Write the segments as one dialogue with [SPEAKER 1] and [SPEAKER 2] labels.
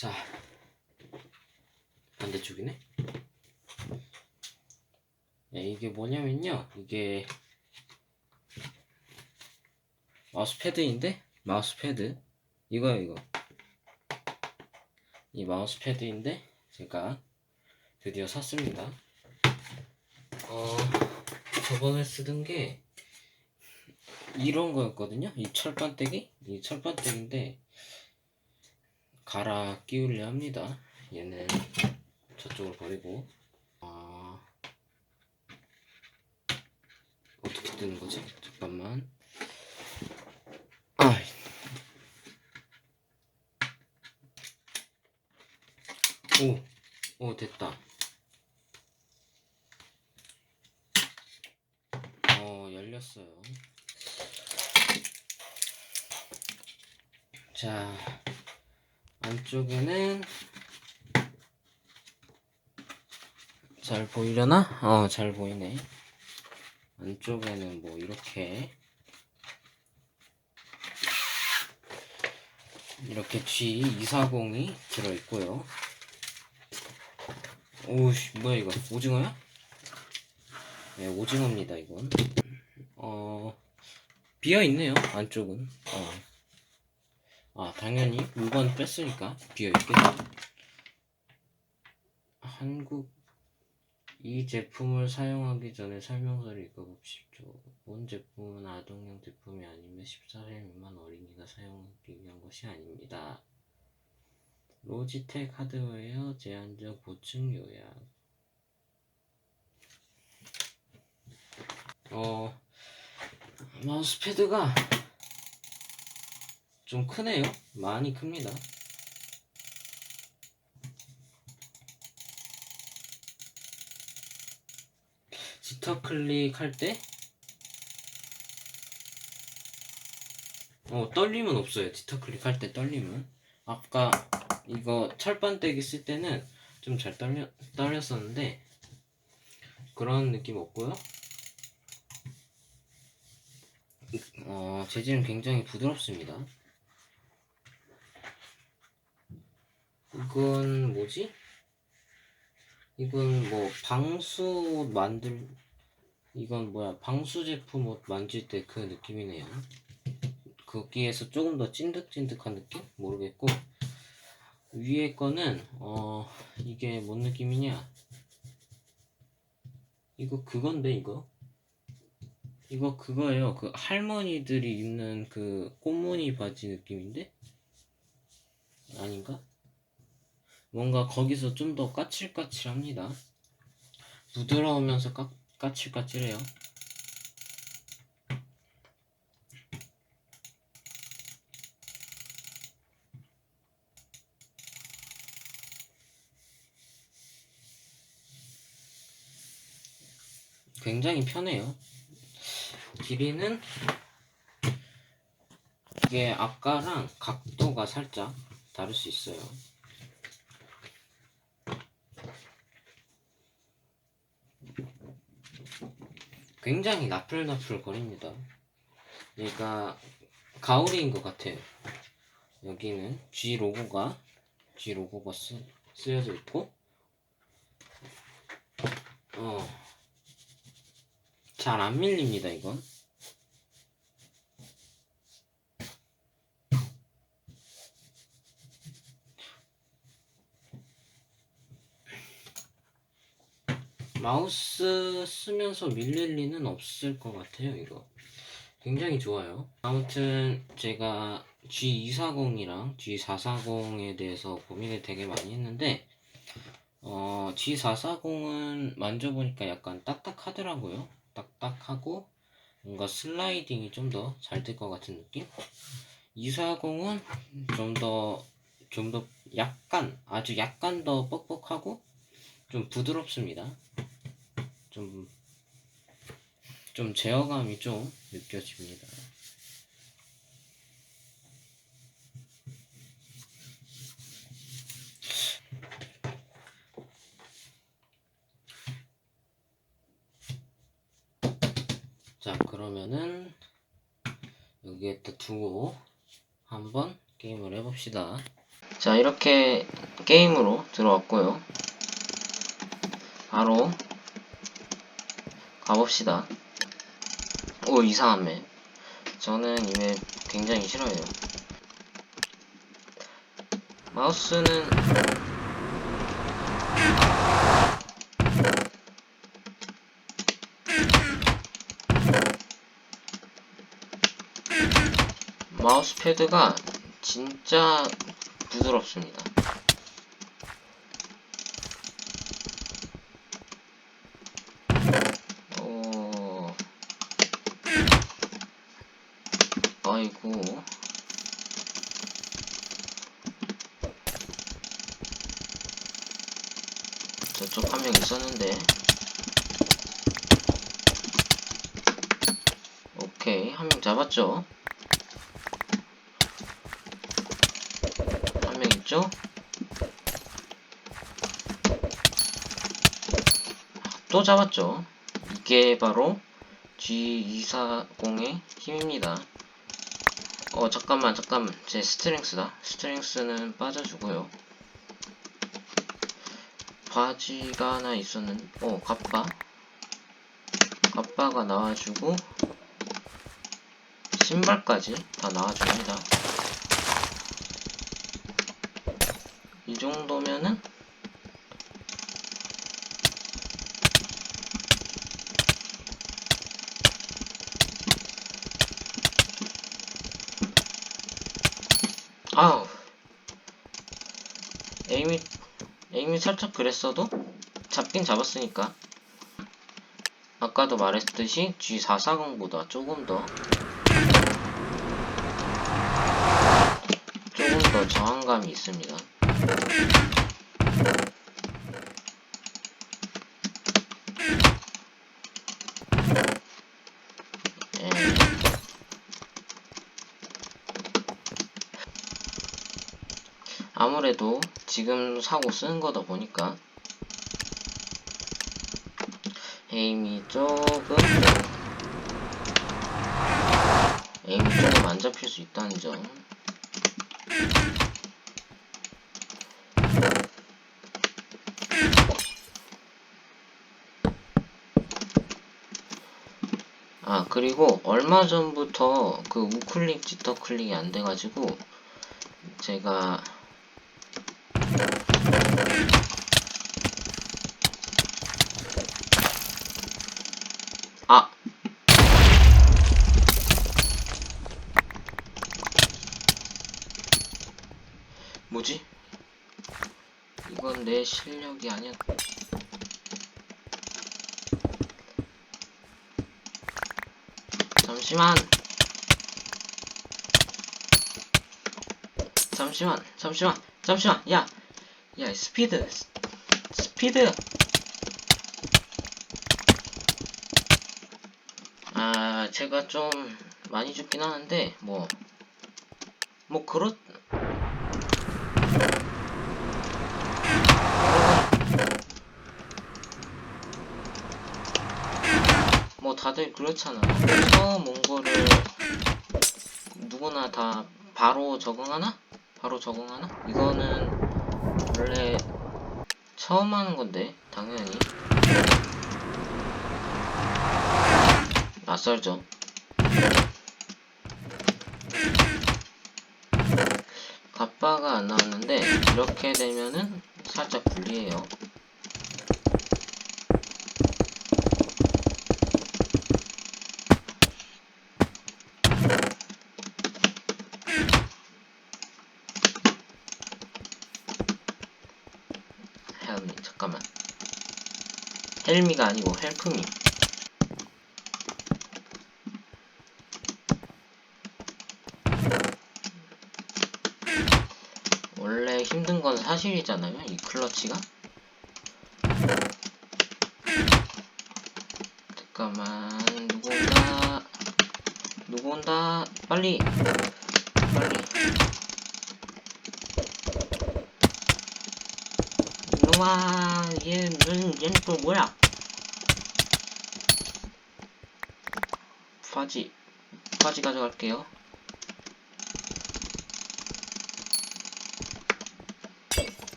[SPEAKER 1] 자, 반대쪽이네. 네, 이게 뭐냐면요. 이게 마우스패드인데 마우스패드 이거요 이거. 이 마우스패드인데 제가 드디어 샀습니다. 어, 저번에 쓰던 게 이런 거였거든요. 이 철판떼기? 이 철판떼기인데 갈아 끼우려 합니다. 얘는 저쪽을 버리고 아 어떻게 뜨는 거지? 잠깐만. 아, 오, 오 됐다. 어 열렸어요. 자 안쪽에는 잘 보이려나? 어, 잘 보이네. 안쪽에는 뭐 이렇게 이렇게 G240이 들어있고요. 오우씨, 뭐야 이거? 오징어야? 네, 오징어입니다, 이건. 어, 비어있네요, 안쪽은. 어. 아, 당연히 물건 뺐으니까 비어있겠죠. 한국 이 제품을 사용하기 전에 설명서를 읽어봅시오. 본 제품은 아동용 제품이 아니며 14세 미만 어린이가 사용하기 위한 것이 아닙니다. 로지텍 하드웨어 제한적 보충 요약. 어, 마우스패드가 좀 크네요. 많이 큽니다. 지터 클릭할 때 어, 떨림은 없어요. 지터 클릭할 때 떨림은. 아까 이거 철판떼기 쓸 때는 좀 잘 떨려, 떨렸었는데 그런 느낌 없고요. 어, 재질은 굉장히 부드럽습니다. 이건 뭐지? 이건 뭐 방수 옷 만들 이건 뭐야 방수 제품 옷 만질 때 그 느낌이네요. 거기에서 조금 더 찐득찐득한 느낌? 모르겠고 위에 거는 어 이게 뭔 느낌이냐? 이거 그건데 이거 이거 그거예요. 그 할머니들이 입는 그 꽃무늬 바지 느낌인데 아닌가? 뭔가 거기서 좀 더 까칠까칠합니다. 부드러우면서 까, 까칠까칠해요. 굉장히 편해요. 길이는 이게 아까랑 각도가 살짝 다를 수 있어요. 굉장히 나풀나풀 거립니다. 얘가 가오리인 것 같아요. 여기는 G 로고가 G 로고가 쓰, 쓰여져 있고 어. 잘 안 밀립니다, 이건. 마우스 쓰면서 밀릴 리는 없을 것 같아요, 이거. 굉장히 좋아요. 아무튼 제가 G240이랑 G440에 대해서 고민을 되게 많이 했는데 어, G440은 만져보니까 약간 딱딱하더라고요. 딱딱하고 뭔가 슬라이딩이 좀 더 잘 될 것 같은 느낌? 240은 좀 더, 좀더 약간, 아주 약간 더 뻑뻑하고 좀 부드럽습니다. 좀, 좀 제어감이 좀 느껴집니다. 자, 그러면은 여기에다 두고 한번 게임을 해봅시다. 자, 이렇게 게임으로 들어왔고요. 바로 가봅시다. 오, 이상한 맵. 저는 이 맵 굉장히 싫어해요. 마우스는 마우스 패드가 진짜 부드럽습니다. 어... 아이고. 저쪽 있었는데. 오케이, 한 명 잡았죠? 한 명 있죠? 또 잡았죠? 이게 바로 G240의 힘입니다. 어, 잠깐만, 잠깐만. 제 스트렝스다. 스트렝스는 빠져주고요. 바지가 하나 있었는, 어, 갑바. 갑바가 나와주고, 신발까지 다 나와줍니다. 이 정도면은, 아우. 에임이, 에임이 살짝 그랬어도 잡긴 잡았으니까. 아까도 말했듯이 G440보다 조금 더 조금 더 저항감이 있습니다. 예. 아무래도 지금 사고 쓰는 거다 보니까. 에임이 조금 에임이 조금 안 잡힐 수 있다는 점. 아 그리고 얼마 전부터 그 우클릭 지터 클릭이 안 돼가지고 제가 아 뭐지? 이건 내 실력이 아니야. 잠시만. 잠시만, 잠시만, 잠시만. 야, 야, 스피드, 스- 스피드. 아, 제가 좀 많이 죽긴 하는데 뭐, 뭐 그렇. 뭐 다들 그렇잖아. 처음 온 거를 누구나 다 바로 적응하나? 바로 적응하나? 이거는 원래 처음 하는 건데 당연히 낯설죠. 갑바가 안 나왔는데 이렇게 되면은 살짝 불리해요. 헬미 잠깐만 헬미가 아니고 헬프미. 원래 힘든 건 사실이잖아요 이 클러치가. 잠깐만 누구 온다? 누구 온다? 빨리. 빨리. 이놈아 얘는 얘는 또 뭐야 바지 바지 가져갈게요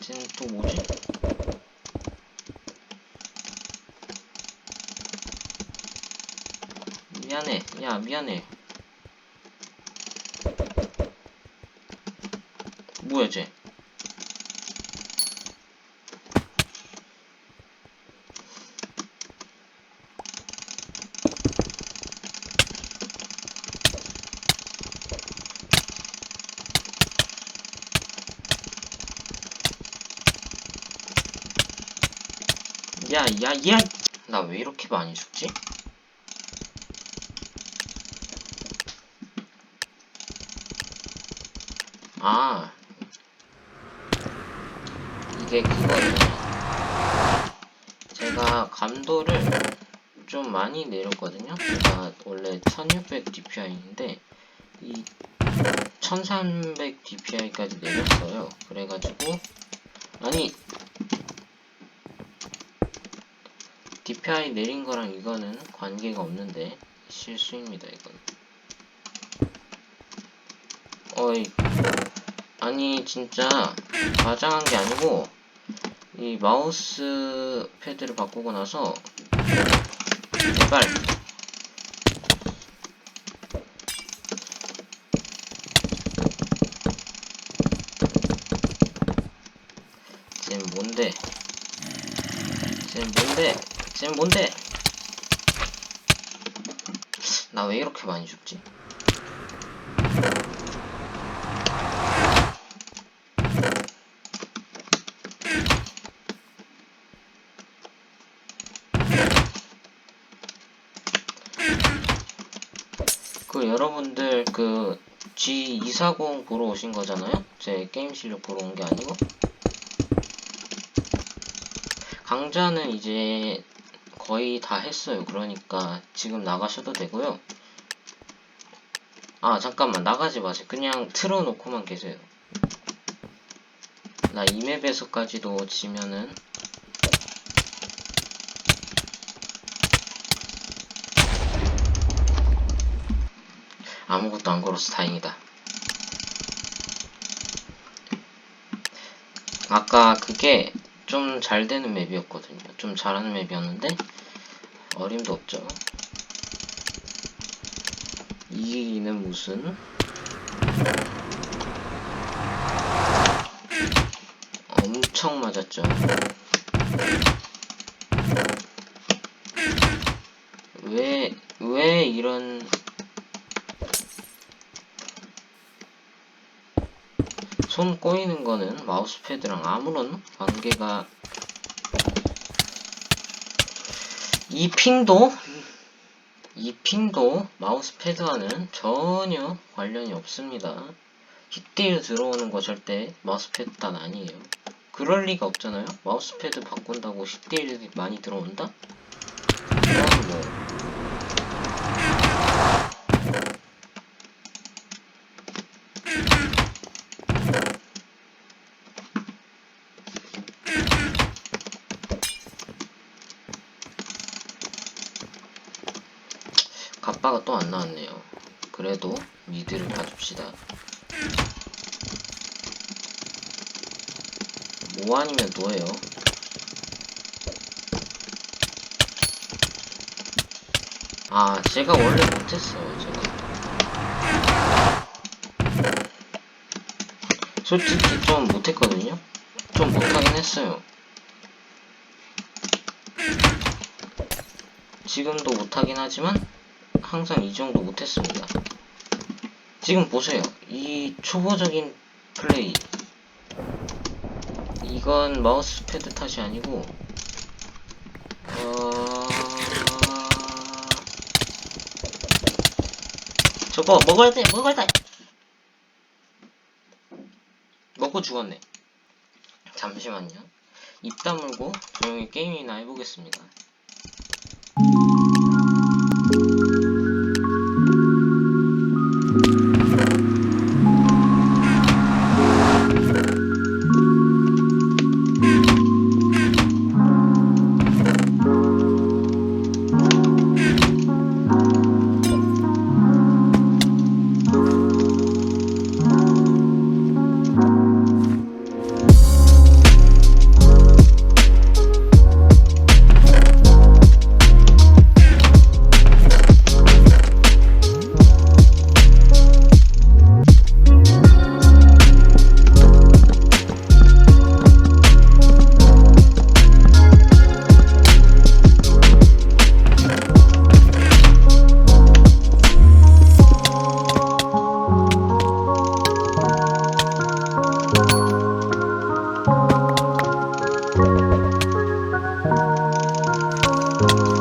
[SPEAKER 1] 쟤는 또 뭐지? 미안해. 야, 미안해. 뭐야, 쟤? 야, 야, 야! 나 왜 이렇게 많이 죽지? 아, 이게 그거예요. 제가 감도를 좀 많이 내렸거든요. 제가 원래 1600 DPI인데 이 1300 DPI까지 내렸어요. 그래가지고 아니 DPI 내린 거랑 이거는 관계가 없는데 실수입니다 이건. 어이 아니 진짜 과장한 게 아니고 이 마우스 패드를 바꾸고 나서 제발. 쟤 뭔데? 쟤 뭔데 쟤 뭔데 나 왜 이렇게 많이 죽지? 그 여러분들 그 G240 보러 오신 거잖아요? 제 게임 실력 보러 온 게 아니고 강좌는 이제 거의 다 했어요. 그러니까 지금 나가셔도 되고요. 아 잠깐만 나가지 마세요. 그냥 틀어놓고만 계세요. 나 이맵에서까지도 지면은 아무것도 안 걸어서 다행이다. 아까 그게 좀 잘 되는 맵이었거든요. 좀 잘하는 맵이었는데 어림도 없죠. 이기기는 무슨 엄청 맞았죠. 왜, 왜 이런 손 꼬이는 거는 마우스패드랑 아무런 관계가 이 핑도 이 핑도 마우스패드와는 전혀 관련이 없습니다. hit딜 들어오는 거 절대 마우스패드 단 아니에요. 그럴 리가 없잖아요. 마우스패드 바꾼다고 hit딜이 많이 들어온다? 그건 뭐 갑바가 또 안 나왔네요. 그래도 미드를 봐줍시다. 뭐 아니면 노예요. 아, 제가 원래 못했어요, 제가. 솔직히 좀 못했거든요? 좀 못하긴 했어요. 지금도 못하긴 하지만, 항상 이 정도 못했습니다. 지금 보세요. 이 초보적인 플레이. 이건 마우스 패드 탓이 아니고, 어... 저거 먹어야 돼, 먹어야 돼! 먹고 죽었네. 잠시만요. 입 다물고 조용히 게임이나 해보겠습니다. Thank you.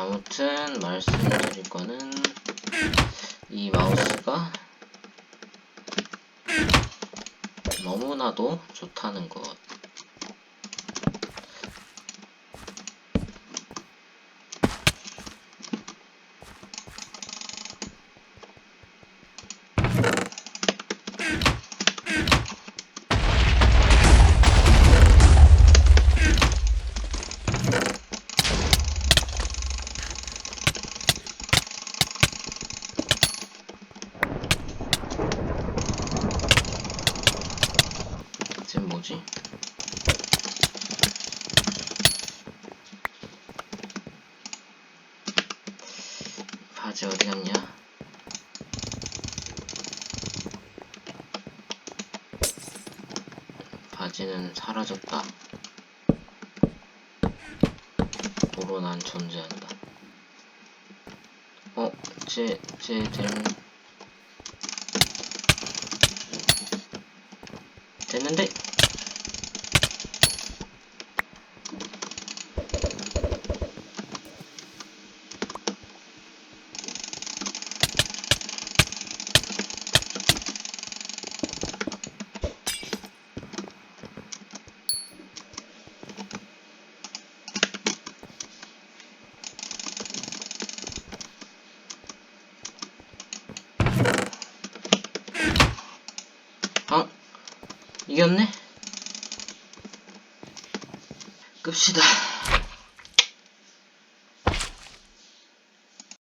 [SPEAKER 1] 아무튼 말씀드릴 거는 이 마우스가 너무나도 좋다는 것. 뭐지? 바지 어디 갔냐? 바지는 사라졌다. 도로 난 존재한다. 어, 제, 제, 된, 됐는데?